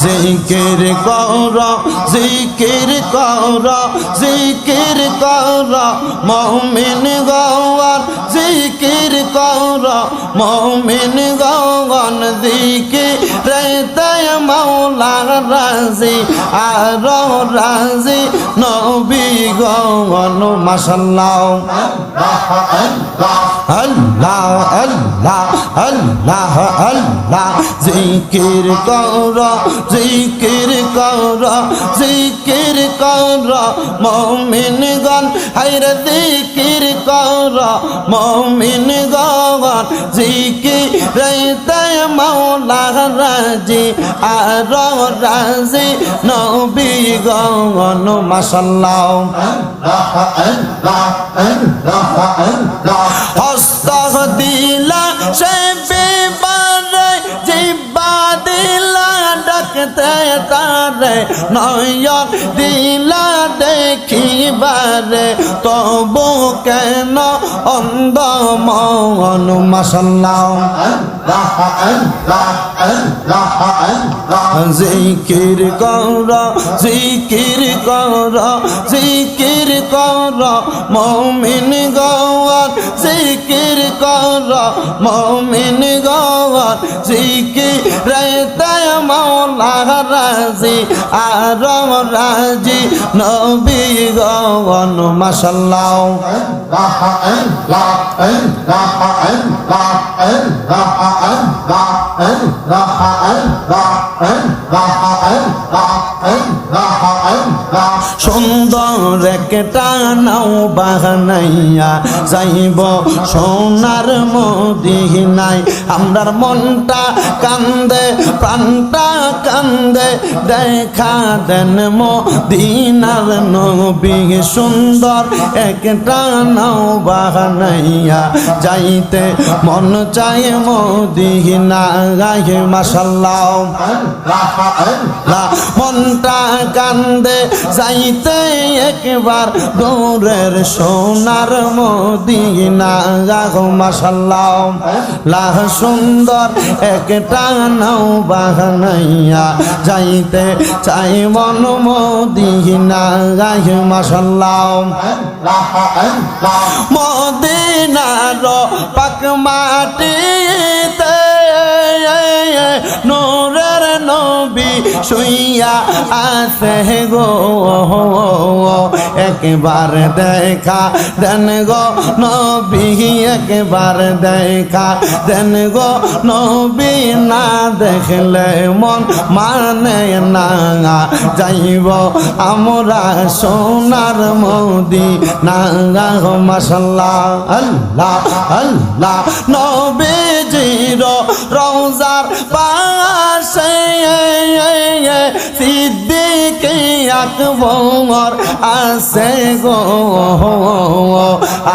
জিকির কর জিকির কর জিকির কর মহমিন গওয়ার জিকির কর মহমিন গওয়ান জিকির রেতে মৌলা রাজি আর রাজি। নবী গওয়ান মাশাল্লাহ। আল্লাহ আল্লাহ আল্লাহ আল্লাহ। জিকির কর জিকির কর জিকির কর। মমিন গন হাইরে জিকির কর। মমিন গন জিকির রেতে মৌলা রাজি আর রাজি নবী গন মাসাল্লাহ হস্ত দিলা সে ডাকতে তারে নয়ন দিলা দেখিবারে, তবু কেন অন্ধ মন মাসাল্লাহ জিকির কর জিকির কর জিকির কর, মমিন গওয়ার জিকির কর, মমিন গওয়ার রাজি নবী গওয়ান মাসাল্লাহ সুন্দর বাহানাইয়া যাইব সোনার মদিনাই আমরার মনটা কান্দে, প্রাণটা কান্দে। দেখা দেন মদিনার নবী সুন্দর, একটা নাও বাহানাইয়া যাইতে। মন চাই মদিনা গায়ে মাসাল্লাহ মনটা কান্দে, যাইতে একবার দৌড়ের সোনার মদিনা গাগো মাসাল্লাহ লাহ সুন্দর একটা নাও বাহানাইয়া যাইতে চাই মন মদিনা গাই মাসাল্লাহ মদিনার পাক মাটিতে নবী শুইয়া গো। একবার দেখা দেন গো নবী, একবার দেখা দেন গো নবী। না দেখলে মন মানে না, যাইব আমরা সোনার মোদি না মাসাল্লাহ আল্লাহ আল্লাহ। নবী নবীজির রওজার পাশে আকবর আছে গো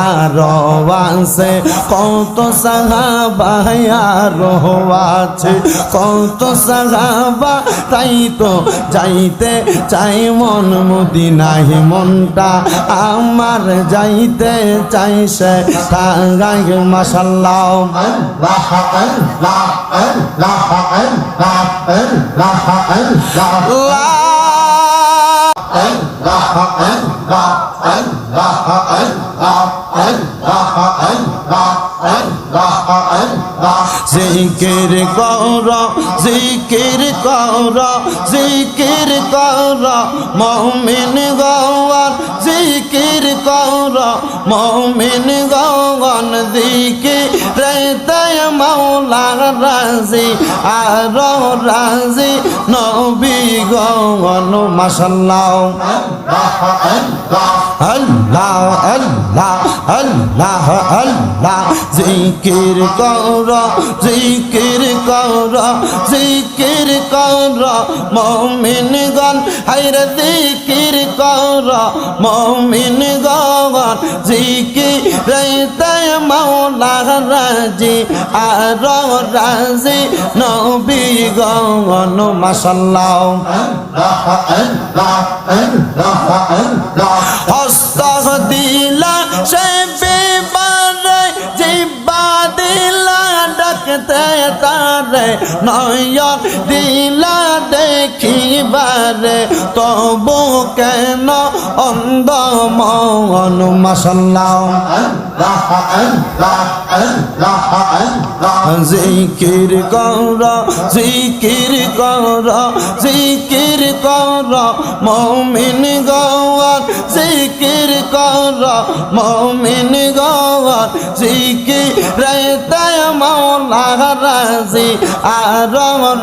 আর আছে কত সাহাবা আর আছে কত সাহাবা তাই তো যাইতে চাই মন মুদি মদিনাই মনটা আমার যাইতে চাই সে টাঙ্গাই জিকির কর জিকির কর জিকির কর মমিন গওয়ান জিকির কর, মমিন গওয়ান জিকির রেতে মৌলা রাজি, আর রাজি, নবী গওয়ান মাসাল্লাহ আল্লাহ আল্লাহ আল্লাহ আল্লাহ। জিকির কর জিকির কর জিকির কর, মমিন গন হাইরে জিকির কর মমিন গন জিকির রেতে মৌলা রাজি, আর রাজি নবী গন মাসাল্লাহ হস্ত দিলা সে বিবারে, জিব্বা দিলা, ডাকতে তারে, নয়ন দিলা দেখ দেখিবারে, তবু কেন অন্ধ মন মাসাল্লাহ জিকির কর জিকির কর জিকির কর মমিন গওয়ার কর মমিন গওয়ার জিকির রেতায় মৌলা রাজি আর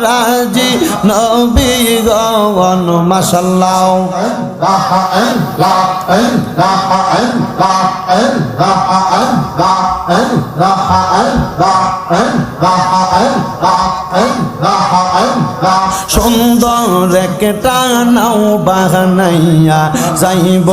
রাজি নবী গওয়ান মাসাল্লাহ সুন্দর একটা নাও বাহানাইয়া যাইব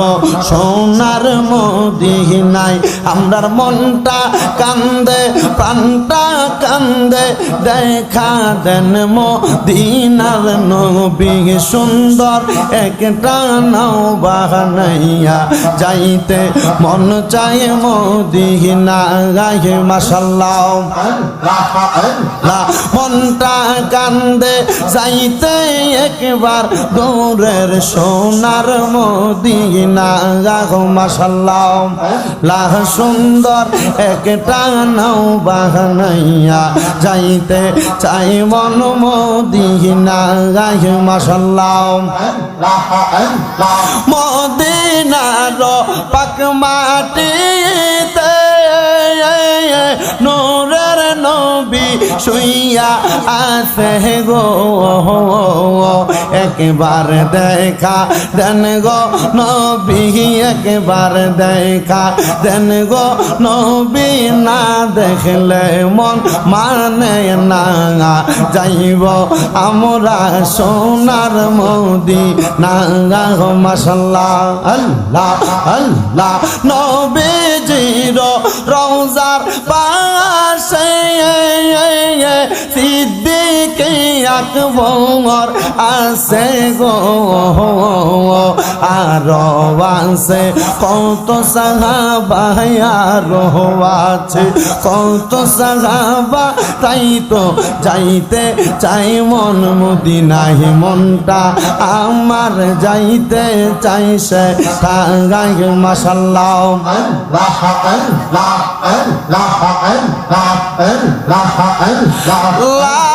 সোনার মদিনাই আমরার মনটা কান্দে প্রাণটা কান্দে। দেখা দেন মদিনার নবী সুন্দর একটা নাও বাহানাইয়া যাইতে মন চায় মদিনা গায়ে মাসাল্লাহ মনটা কান্দে যাইতে একবার দৌড়ের সোনার মদিনা। গাগো মাসাল্লাহ লাহ সুন্দর একটা নাও বাহানাইয়া যাইতে চাই মন মদিনা। গায়ে মাসাল্লাহ মদিনার পাক মাটিতে। নূরের নবী শুইয়া আছে গো। একবার দেখা দেন গো নবী, একবার দেখা দেন গো নবী। না দেখলে মন মানে না যাইব আমরা সোনার মোদি না গো মাসাল্লাহ আল্লাহ আল্লাহ। নবীজির রওজার পাশে সিদ্দিকে আকবর আছে গো আর আছে কত সাহাবা আর আছে কত সাহাবা তাই তো যাইতে চাই মন মদিনাহি মনটা আমার যাইতে চাই সে টাঙ্গাই মাসাল্লাহ লা